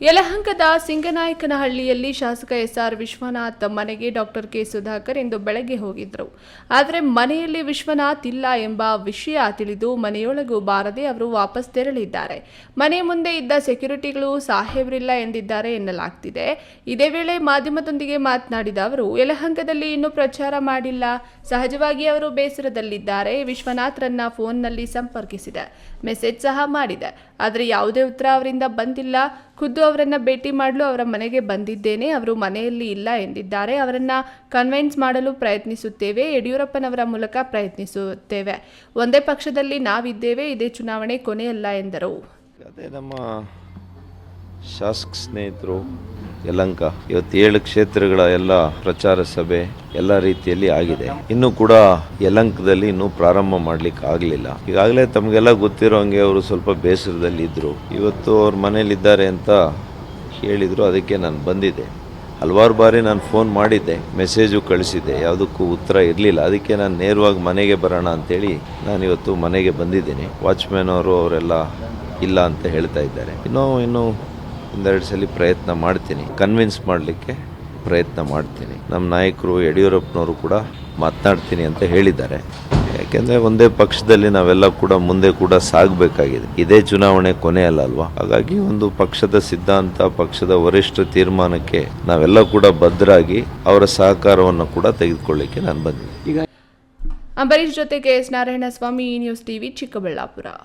ಯಲಹಂಕದ ಸಿಂಗನಾಯಕನಹಳ್ಳಿಯಲ್ಲಿ ಶಾಸಕ ಎಸ್ಆರ್ ವಿಶ್ವನಾಥ್ ಮನೆಗೆ doctor K Sudhakar ಇಂದು ಬೆಳಗ್ಗೆ ಹೋಗಿದ್ದರು ಆದರೆ ಮನೆಯಲ್ಲಿ ವಿಶ್ವನಾಥ್ ಇಲ್ಲ ಎಂಬ ವಿಷಯ ತಿಳಿದು ಮನೆಯೊಳಗೂ ಬಾರದೆ ಅವರು ವಾಪಸ್ ತೆರಳಿದ್ದಾರೆ. ಮನೆ ಮುಂದೆ ಇದ್ದ ಸೆಕ್ಯೂರಿಟಿಗಳು ಸಾಹೇಬ್ರಿಲ್ಲ ಎಂದಿದ್ದಾರೆ ಎನ್ನಲಾಗ್ತಿದೆ. ಇದೇ ವೇಳೆ ಮಾಧ್ಯಮದೊಂದಿಗೆ ಮಾತನಾಡಿದ ಅವರು, ಯಲಹಂಕದಲ್ಲಿ ಇನ್ನೂ ಪ್ರಚಾರ ಮಾಡಿಲ್ಲ. ಸಹಜವಾಗಿ ಅವರು ಬೇಸರದಲ್ಲಿದ್ದಾರೆ. ವಿಶ್ವನಾಥ್ರನ್ನ ಫೋನ್ನಲ್ಲಿ ಸಂಪರ್ಕಿಸಿದೆ. ಮೆಸೇಜ್ ಸಹ ಮಾಡಿದೆ. ಆದರೆ ಯಾವುದೇ ಉತ್ತರ ಅವರಿಂದ ಬಂದಿಲ್ಲ. ಖುದ್ದು ಅವರನ್ನು ಭೇಟಿ ಮಾಡಲು ಅವರ ಮನೆಗೆ ಬಂದಿದ್ದೇನೆ. ಅವರು ಮನೆಯಲ್ಲಿ ಇಲ್ಲ ಎಂದಿದ್ದಾರೆ. ಅವರನ್ನು ಕನ್ವಿನ್ಸ್ ಮಾಡಲು ಪ್ರಯತ್ನಿಸುತ್ತೇವೆ. ಯಡಿಯೂರಪ್ಪನವರ ಮೂಲಕ ಪ್ರಯತ್ನಿಸುತ್ತೇವೆ. ಒಂದೇ ಪಕ್ಷದಲ್ಲಿ ನಾವಿದ್ದೇವೆ. ಇದೇ ಚುನಾವಣೆ ಕೊನೆಯಲ್ಲ ಎಂದರು. ಅದೇ ನಮ್ಮ ಶಾಸಕ ಸ್ನೇಹಿತರು ಯಲಂಕ. ಇವತ್ತು ಏಳು ಕ್ಷೇತ್ರಗಳ ಎಲ್ಲ ಪ್ರಚಾರ ಸಭೆ ಎಲ್ಲ ರೀತಿಯಲ್ಲಿ ಆಗಿದೆ. ಇನ್ನು ಕೂಡ ಯಲಂಕದಲ್ಲಿ ಇನ್ನೂ ಪ್ರಾರಂಭ ಮಾಡ್ಲಿಕ್ಕೆ ಆಗಲಿಲ್ಲ. ಈಗಾಗಲೇ ತಮಗೆಲ್ಲ ಗೊತ್ತಿರೋ ಹಂಗೆ ಅವರು ಸ್ವಲ್ಪ ಬೇಸರದಲ್ಲಿ ಇದ್ರು. ಇವತ್ತು ಅವ್ರ ಮನೇಲಿದ್ದಾರೆ ಅಂತ ಹೇಳಿದ್ರು, ಅದಕ್ಕೆ ನಾನು ಬಂದಿದ್ದೆ. ಹಲವಾರು ಬಾರಿ ನಾನು ಫೋನ್ ಮಾಡಿದ್ದೆ, ಮೆಸೇಜು ಕಳಿಸಿದ್ದೆ, ಯಾವುದಕ್ಕೂ ಉತ್ತರ ಇರಲಿಲ್ಲ. ಅದಕ್ಕೆ ನಾನು ನೇರವಾಗಿ ಮನೆಗೆ ಬರೋಣ ಅಂತೇಳಿ ನಾನು ಇವತ್ತು ಮನೆಗೆ ಬಂದಿದ್ದೀನಿ. ವಾಚ್ಮ್ಯಾನ್ ಅವರು ಅವರೆಲ್ಲ ಇಲ್ಲ ಅಂತ ಹೇಳ್ತಾ ಇದ್ದಾರೆ. ಇನ್ನೂ ಇನ್ನೂ ಒಂದೆರಡು ಸಲ ಪ್ರಯತ್ನ ಮಾಡ್ತೀನಿ. ಕನ್ವಿನ್ಸ್ ಮಾಡಲಿಕ್ಕೆ ಪ್ರಯತ್ನ ಮಾಡ್ತೀನಿ. ನಮ್ಮ ನಾಯಕರು, ಯಡಿಯೂರಪ್ಪನವರು ಕೂಡ ಮಾತನಾಡ್ತೀನಿ ಅಂತ ಹೇಳಿದ್ದಾರೆ. ಯಾಕೆಂದರೆ ಒಂದೇ ಪಕ್ಷದಲ್ಲಿ ನಾವೆಲ್ಲ ಕೂಡ ಮುಂದೆ ಕೂಡ ಸಾಗಬೇಕಾಗಿದೆ. ಇದೇ ಚುನಾವಣೆ ಕೊನೆ ಅಲ್ಲ ಅಲ್ವಾ? ಹಾಗಾಗಿ ಒಂದು ಪಕ್ಷದ ಸಿದ್ಧಾಂತ, ಪಕ್ಷದ ವರಿಷ್ಠ ತೀರ್ಮಾನಕ್ಕೆ ನಾವೆಲ್ಲ ಕೂಡ ಭದ್ರಾಗಿ ಅವರ ಸಹಕಾರವನ್ನು ಕೂಡ ತೆಗೆದುಕೊಳ್ಳಿಕ್ಕೆ ನಾನು ಬಂದಿದ್ದೀನಿ. ಅಂಬರೀಶ್ ಜೊತೆಗೆ S Narayanaswamy news TV Chikkaballapur.